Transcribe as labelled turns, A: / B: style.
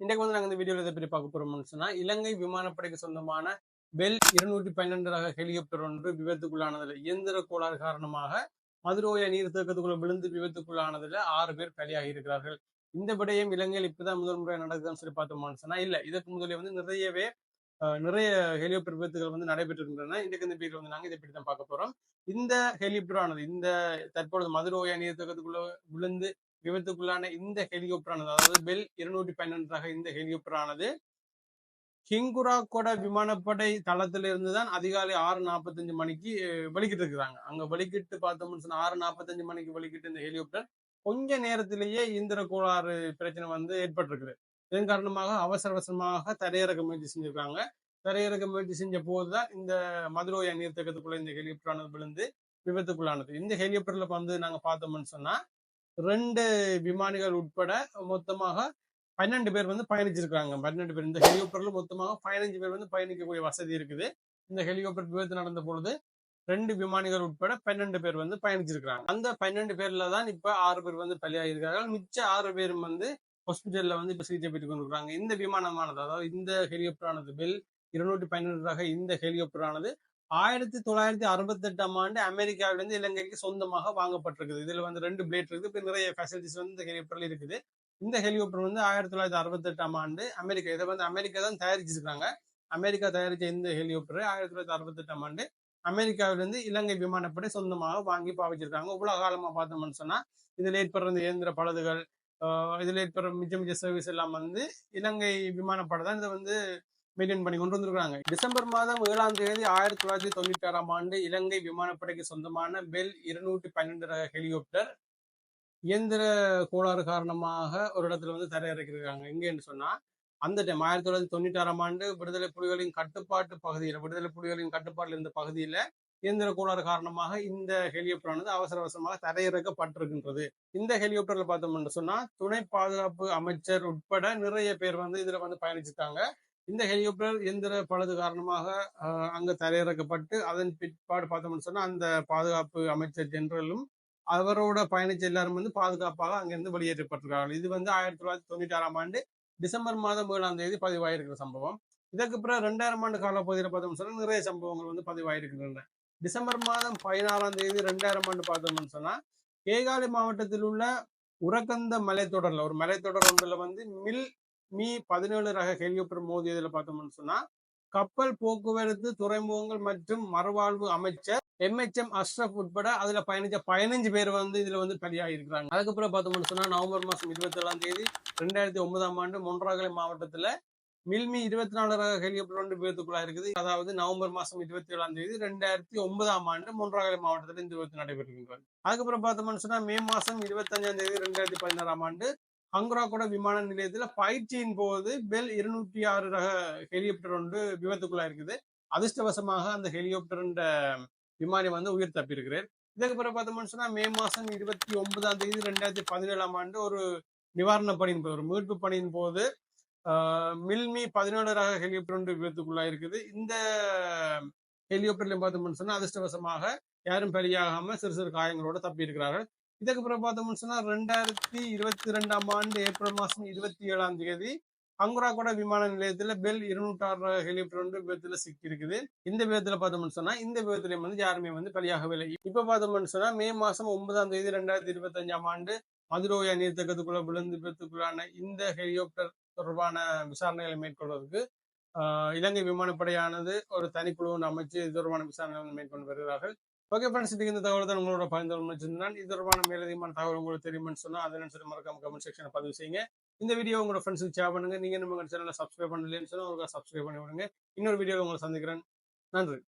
A: இன்றைக்கு வந்து நாங்கள் இந்த வீடியோவில் இதை பற்றி பார்க்க போகிறோம்னு சொன்னா இலங்கை விமானப்படைக்கு சொந்தமான பெல் இருநூற்றி பன்னெண்டு ரக ஹெலிகாப்டர் ஒன்று விபத்துக்குள்ளானதில் இயந்திர கோளாறு காரணமாக மதுரோய நீர்த்தேக்கத்துக்குள்ள விழுந்து விபத்துக்குள்ளானதுல ஆறு பேர் பலியாகி இருக்கிறார்கள் இந்த விடயம் இலங்கையில் இப்பதான் முதல் முறை நடக்குதுன்னு சொல்லி பார்த்தோம்னு சொன்னா இல்ல இதற்கு முதலே வந்து நிறையவே அஹ், நிறைய ஹெலிகாப்டர் விபத்துகள் வந்து நடைபெற்றிருக்கின்றன. இன்றைக்கு இந்த பீரியட் வந்து நாங்க இதை பற்றி தான் பார்க்க போறோம். இந்த ஹெலிகாப்டர் ஆனது இந்த தற்பொழுது மதுரோய நீர்த்தேக்கத்துக்குள்ள விழுந்து விபத்துக்குள்ளான இந்த ஹெலிகாப்டரானது அதாவது பெல் இருநூற்றி பன்னெண்டு ரக இந்த ஹெலிகாப்டரானது ஆனது ஹிங்குராகொட விமானப்படை தளத்துல இருந்து தான் அதிகாலை ஆறு நாற்பத்தஞ்சு மணிக்கு அஹ், வெளிக்கிட்டு இருக்கிறாங்க அங்க வெளிக்கிட்டு பார்த்தோம்னு சொன்னா ஆறு நாற்பத்தஞ்சு மணிக்கு வெளிக்கிட்டு இந்த ஹெலிகாப்டர் கொஞ்ச நேரத்திலேயே இந்திர கோளாறு பிரச்சனை வந்து ஏற்பட்டிருக்குது. இதன் காரணமாக அவசர அவசரமாக தரையிறக்க முயற்சி செஞ்சிருக்காங்க. தரையிறக்க முயற்சி செஞ்ச போதுதான் இந்த மதுரோய நீர்த்தக்கத்துக்குள்ள இந்த ஹெலிகாப்டரானது விழுந்து விபத்துக்குள்ளானது. இந்த ஹெலிகாப்டர்ல வந்து நாங்க பார்த்தோம்னு சொன்னா ரெண்டு விமானிகள் உட்பட மொத்தமாக பன்னெண்டு பேர் வந்து பயணிச்சிருக்காங்க. பன்னெண்டு பேர். இந்த ஹெலிகாப்டர்ல மொத்தமாக பதினஞ்சு பேர் வந்து பயணிக்கக்கூடிய வசதி இருக்குது. இந்த ஹெலிகாப்டர் விபத்து நடந்த பொழுது ரெண்டு விமானிகள் உட்பட பன்னெண்டு பேர் வந்து பயணிச்சிருக்காங்க அந்த பன்னெண்டு பேர்ல தான் இப்ப ஆறு பேர் வந்து பலியாகிருக்கார்கள் மிச்ச ஆறு பேரும் வந்து ஹாஸ்பிட்டல்ல வந்து இப்ப சிகிச்சை பெற்றுக் கொண்டிருக்கிறாங்க. இந்த விமானமானது அதாவது இந்த ஹெலிகாப்டரானது பெல் இருநூற்றி பன்னெண்டு ரக இந்த ஹெலிகாப்டர் ஆனது ஆயிரத்தி தொள்ளாயிரத்தி அறுபத்தி எட்டாம் ஆண்டு அமெரிக்காவிலிருந்து இலங்கைக்கு சொந்தமாக வாங்கப்பட்டிருக்குது. இதுல வந்து ரெண்டு பிளேட் இருக்குது. இப்ப நிறைய ஃபெசிலிட்டிஸ் வந்து இந்த ஹெலிகாப்டர்ல இருக்குது. இந்த ஹெலிகாப்டர் வந்து ஆயிரத்தி தொள்ளாயிரத்தி அறுபத்தி எட்டாம் ஆண்டு அமெரிக்கா இதை வந்து அமெரிக்கா தான் தயாரிச்சிருக்காங்க அமெரிக்கா தயாரிச்ச இந்த ஹெலிகாப்டர் ஆயிரத்தி தொள்ளாயிரத்தி அறுபத்தி எட்டாம் ஆண்டு அமெரிக்காவிலிருந்து இலங்கை விமானப்படை சொந்தமாக வாங்கி பாவிச்சிருக்காங்க. இவ்வளவு காலமா பார்த்தோம்னு சொன்னா இதுல ஏற்படுற இந்த இயந்திர பழுதுகள் ஆஹ் இதுல ஏற்படுற மிச்ச மிச்ச சர்வீஸ் எல்லாம் வந்து இலங்கை விமானப்படை தான். இதை வந்து மெயின்டைன் பண்ணி கொண்டு வந்திருக்காங்க டிசம்பர் மாதம் ஏழாம் தேதி ஆயிரத்தி தொள்ளாயிரத்தி தொண்ணூற்றி ஆறாம் ஆண்டு இலங்கை விமானப்படைக்கு சொந்தமான பெல் இருநூற்றி பன்னெண்டு ரக ஹெலிகாப்டர் இயந்திர கோளாறு காரணமாக ஒரு இடத்துல வந்து தரையிறக்கிருக்காங்க எங்கேன்னு சொன்னா அந்த டைம் ஆயிரத்தி தொள்ளாயிரத்தி தொண்ணூற்றி ஆறாம் ஆண்டு விடுதலை புலிகளின் கட்டுப்பாட்டு பகுதியில் விடுதலை புலிகளின் கட்டுப்பாட்டில் இருந்த பகுதியில இயந்திர கோளாறு காரணமாக இந்த ஹெலிகாப்டரானது அவசர அவசரமாக தரையிறக்கப்பட்டிருக்கின்றது. இந்த ஹெலிகாப்டர்ல பார்த்தோம்னு சொன்னா துணை பாதுகாப்பு அமைச்சர் உட்பட நிறைய பேர் வந்து இதுல வந்து பயணிச்சிருக்காங்க இந்த ஹெலிகாப்டர் எந்திர பழுது காரணமாக அங்கு தரையிறக்கப்பட்டு அதன் பிற்பாடு பார்த்தோம்னு சொன்னால் அந்த பாதுகாப்பு அமைச்சர் ஜெனரலும் அவரோட பயணிச்ச எல்லாரும் வந்து பாதுகாப்பாக அங்கிருந்து வெளியேற்றப்பட்டிருக்காங்க. இது வந்து ஆயிரத்தி தொள்ளாயிரத்தி தொண்ணூற்றி ஆறாம் ஆண்டு டிசம்பர் மாதம் ஏழாம் தேதி பதிவாயிருக்கிற சம்பவம். இதற்கு பிறகு ரெண்டாயிரம் ஆண்டு காலப்பகுதியில் பார்த்தோம்னு சொன்னால் நிறைய சம்பவங்கள் வந்து பதிவாயிருக்கின்றன. டிசம்பர் மாதம் பதினாறாம் தேதி ரெண்டாயிரம் ஆண்டு பார்த்தோம்னு சொன்னால் கேகாலி மாவட்டத்தில் உள்ள உரகந்த மலைத்தொடரில் ஒரு மலைத்தொடர் ஒன்றில் வந்து மில் மீ பதினேழு ரக ஹெலிகாப்டர் மோதியதுல பார்த்தோம்னு சொன்னா கப்பல் போக்குவரத்து துறைமுகங்கள் மற்றும் மறுவாழ்வு அமைச்சர் எம்ஹெச்எம் அஷ்ரப் உட்பட அதுல பயணிச்ச பதினஞ்சு பேர் வந்து இதுல வந்து பலியாகிருக்கிறாங்க அதுக்கப்புறம் பார்த்தோம்னு சொன்னா நவம்பர் மாசம் இருபத்தி ஏழாம் தேதி ரெண்டாயிரத்தி ஒன்பதாம் ஆண்டு மொன்றாகலை மாவட்டத்துல மில்மி இருபத்தி நாலு ரக ஹெலிகாப்டர் ரெண்டு விபத்துக்குள்ளா இருக்குது. அதாவது நவம்பர் மாசம் இருபத்தி ஏழாம் தேதி ரெண்டாயிரத்தி ஒன்பதாம் ஆண்டு மொன்றாகலை மாவட்டத்தில் இந்த விபத்து நடைபெற்றிருக்கிறது அதுக்கப்புறம் பார்த்தோம்னு சொன்னா மே மாசம் இருபத்தஞ்சாம் தேதி ரெண்டாயிரத்தி பதினாறாம் ஆண்டு அங்குராகோட விமான நிலையத்துல பயிற்சியின் போது பெல் இருநூற்றி ஆறு ரக ஹெலிகாப்டர் ஒன்று விபத்துக்குள்ளா இருக்குது. அதிர்ஷ்டவசமாக அந்த ஹெலிகாப்டர் விமானி வந்து உயிர் தப்பியிருக்கிறார். இதுக்கு பிறகு பார்த்தோம்னு சொன்னா மே மாசம் இருபத்தி ஒன்பதாம் தேதி ரெண்டாயிரத்தி பதினேழாம் ஆண்டு ஒரு நிவாரண பணியின் போது ஒரு மீட்பு பணியின் போது ஆஹ், மில்மி பதினேழு ரக ஹெலிகாப்டர் ஒன்று விபத்துக்குள்ளா இருக்குது. இந்த ஹெலிகாப்டர்ல பார்த்தோம்னு சொன்னா அதிர்ஷ்டவசமாக யாரும் பலியாகாம சிறு சிறு காயங்களோட தப்பி இருக்கிறார்கள் இதுக்கு அப்புறம் பார்த்தோம்னு சொன்னா ரெண்டாயிரத்தி இருபத்தி ரெண்டாம் ஆண்டு ஏப்ரல் மாசம் இருபத்தி ஏழாம் தேதி அங்குராகோட விமான நிலையத்துல பெல் இருநூற்றாறு ஹெலிகாப்டர் ஒன்று விபத்துல சிக்கி இருக்குது இந்த விபத்துல பார்த்தோம்னு சொன்னா இந்த விபத்துல வந்து யாருமே வந்து பலியாகவில்லை. இப்ப பார்த்தோம்னு சொன்னா மே மாசம் ஒன்பதாம் தேதி ரெண்டாயிரத்தி இருபத்தி அஞ்சாம் ஆண்டு மதுரோயா நீர்த்தக்கத்துக்குள்ள விழுந்து விபத்துக்குள்ளான இந்த ஹெலிகாப்டர் தொடர்பான விசாரணைகளை மேற்கொள்வதற்கு ஆஹ், இலங்கை விமானப்படையானது ஒரு தனிக்குழு ஒன்று அமைச்சு இது தொடர்பான விசாரணைகளை மேற்கொண்டு வருகிறார்கள். ஓகே ஃப்ரெண்ட்ஸ் இது இந்த தகவல் தான் உங்களோட பயன்பாடு வச்சிருந்தான் இது தொடர்பான மேலதிகமான தகவல் உங்களுக்கு தெரியும்னு சொன்னா அதை சொல்லி மறக்காம கமெண்ட் செக்ஷன் பதிவு செய்யுங்க. இந்த வீடியோ உங்களோட ஃப்ரெண்ட்ஸுக்கு ஷேர் பண்ணுங்க. நீங்க நம்ம சேனலை சப்ஸ்கிரைப் பண்ணலன்னு சொன்னால் உங்களுக்கு சப்ஸ்கிரைப் பண்ணி விடுங்க. இன்னொரு வீடியோ உங்களை சந்திக்கிறேன். நன்றி.